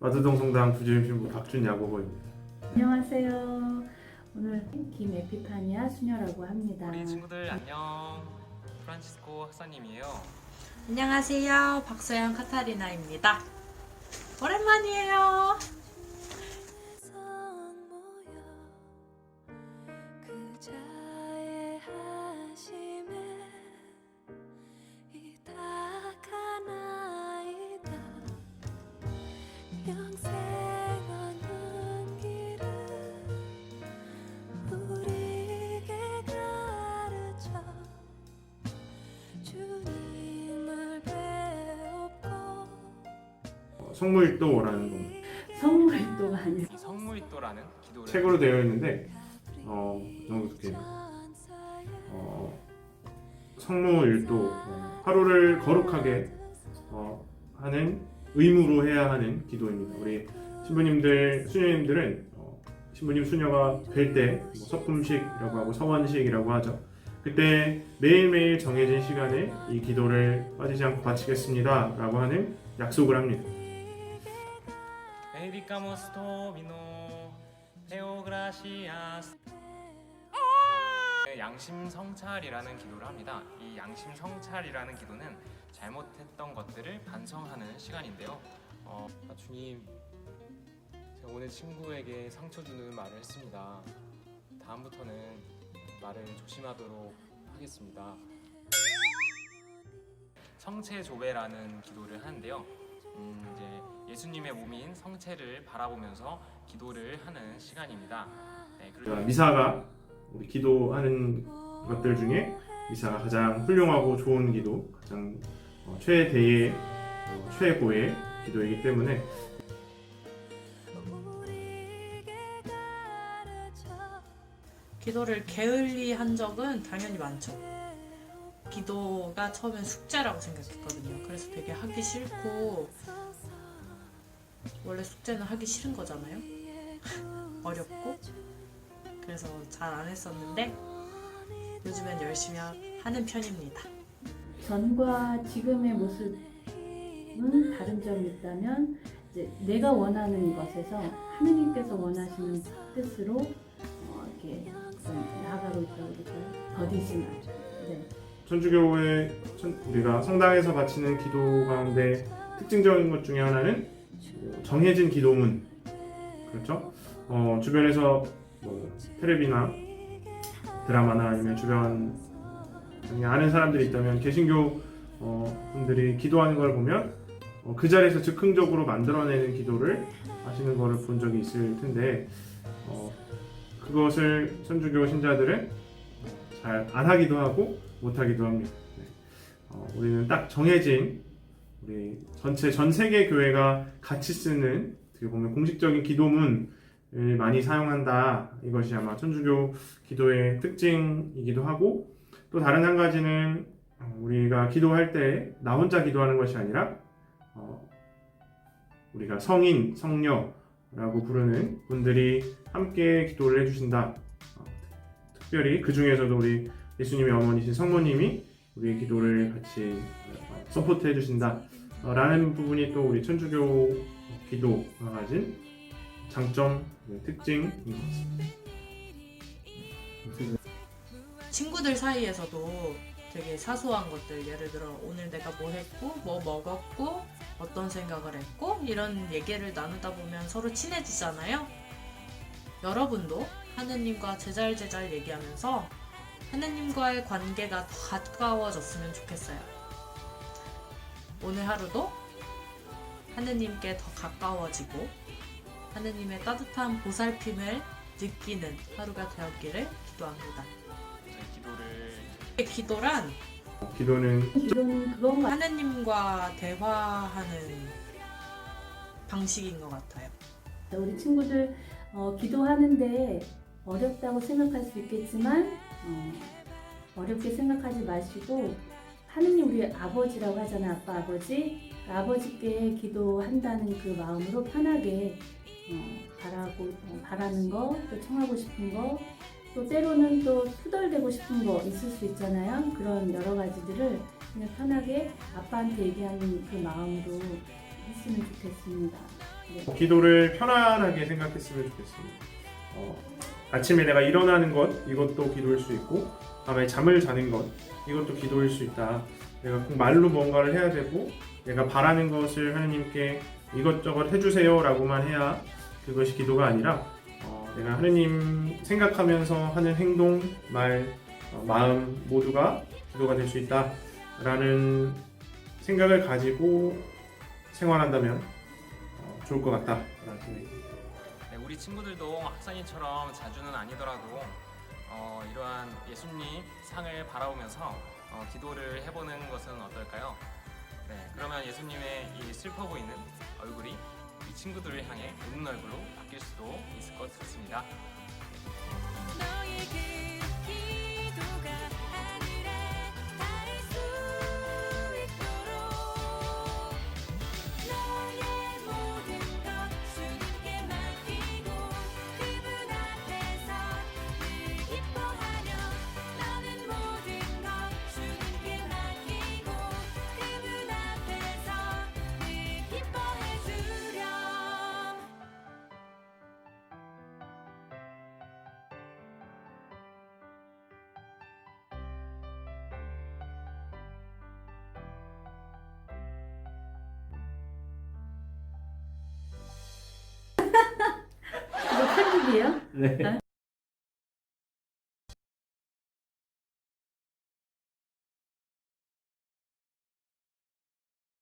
마두동 성당 부주임 신부 박준 야고보입니다. 안녕하세요. 오늘 김에피파니아 수녀라고 합니다. 우리 친구들 안녕. 프란치스코 학사님이에요. 안녕하세요. 박소영 카타리나입니다. 오랜만이에요. 그 어, 성무일도라는 겁니다. 성물도가 아니라 성무이또라는 기도를 책으로 되어 있는데 어, 너무 좋게 어, 성무일도 어, 하루를 거룩하게 어, 하는 의무로 해야 하는 기도입니다. 우리 신부님들, 수녀님들은 어, 신부님 수녀가 될때 뭐 서품식이라고 하고 서원식이라고 하죠. 그때 매일매일 정해진 시간에 이 기도를 빠지지 않고 바치겠습니다. 라고 하는 약속을 합니다. 베이비카모스 토미노 테오그라시아스 양심 성찰이라는 기도를 합니다. 이 양심 성찰이라는 기도는 잘못했던 것들을 반성하는 시간인데요. 어, 아, 주님, 제가 오늘 친구에게 상처 주는 말을 했습니다. 다음부터는 말을 조심하도록 하겠습니다. 성체 조배라는 기도를 하는데요. 음, 이제 예수님의 몸인 성체를 바라보면서 기도를 하는 시간입니다. 네, 그리고 미사가 우리 기도하는 것들 중에 미사가 가장 훌륭하고 좋은 기도, 가장 어, 최대의 어, 최고의 기도이기 때문에 기도를 게을리 한 적은 당연히 많죠. 기도가 처음엔 숙제라고 생각했거든요. 그래서 되게 하기 싫고 원래 숙제는 하기 싫은 거잖아요. 어렵고 그래서 잘 안 했었는데 요즘엔 열심히 하- 하는 편입니다. 전과 지금의 모습은 다른 점이 있다면 이제 내가 원하는 것에서 하느님께서 원하시는 뜻으로 어, 이렇게 좀 나아가고 있다고 그럴까요? 더디지만 네. 천주교의 천- 우리가 성당에서 바치는 기도 가운데 특징적인 것 중에 하나는 그 정해진 기도문 그렇죠? 어, 주변에서 뭐 텔레비나 드라마나 아니면 주변 중에 아는 사람들이 있다면 개신교 어, 분들이 기도하는 걸 보면 어, 그 자리에서 즉흥적으로 만들어내는 기도를 하시는 거를 본 적이 있을 텐데 어, 그것을 천주교 신자들은 잘 안 하기도 하고 못 하기도 합니다. 네. 어, 우리는 딱 정해진 우리 전체 전 세계 교회가 같이 쓰는 어떻게 보면 공식적인 기도문을 많이 사용한다. 이것이 아마 천주교 기도의 특징이기도 하고 또 다른 한 가지는 어, 우리가 기도할 때 나 혼자 기도하는 것이 아니라 어, 우리가 성인, 성녀라고 부르는 분들이 함께 기도를 해주신다. 어, 특별히 그 중에서도 우리 예수님의 어머니신 성모님이 우리의 기도를 같이 어, 서포트 해주신다. 어, 라는 부분이 또 우리 천주교 기도가 가진 장점, 네, 특징인 것 같습니다. 친구들 사이에서도 되게 사소한 것들 예를 들어 오늘 내가 뭐 했고 뭐 먹었고 어떤 생각을 했고 이런 얘기를 나누다 보면 서로 친해지잖아요. 여러분도 하느님과 제잘제잘 얘기하면서 하느님과의 관계가 더 가까워졌으면 좋겠어요. 오늘 하루도 하느님께 더 가까워지고 하느님의 따뜻한 보살핌을 느끼는 하루가 되었기를 기도합니다. 기도란 기도는 기도는 그건 같 하느님과 대화하는 방식인 것 같아요. 우리 친구들 어, 기도하는데 어렵다고 생각할 수 있겠지만 어, 어렵게 생각하지 마시고 하느님 우리 아버지라고 하잖아 아빠 아버지 그 아버지께 기도한다는 그 마음으로 편하게 어, 바라고 어, 바라는 거 또 청하고 싶은 거 또 때로는 또 투덜대고 싶은 거 있을 수 있잖아요 그런 여러 가지들을 그냥 편하게 아빠한테 얘기하는 그 마음으로 했으면 좋겠습니다. 네. 기도를 편안하게 생각했으면 좋겠습니다. 어, 아침에 내가 일어나는 것 이것도 기도일 수 있고 밤에 잠을 자는 것 이것도 기도일 수 있다. 내가 꼭 말로 뭔가를 해야 되고 내가 바라는 것을 하나님께 이것저것 해주세요라고만 해야 그것이 기도가 아니라 어, 내가 하나님 생각하면서 하는 행동, 말, 어, 마음 모두가 기도가 될 수 있다라는 생각을 가지고 생활한다면 어, 좋을 것 같다라는 생각이 듭니다. 네, 우리 친구들도 학산이처럼 자주는 아니더라도 어, 이러한 예수님 상을 바라보면서 어, 기도를 해보는 것은 어떨까요? 네, 그러면 예수님의 이 슬퍼 보이는 얼굴이 이 친구들을 향해 웃는 얼굴로 바뀔 수도 있을 것 같습니다. 그 네.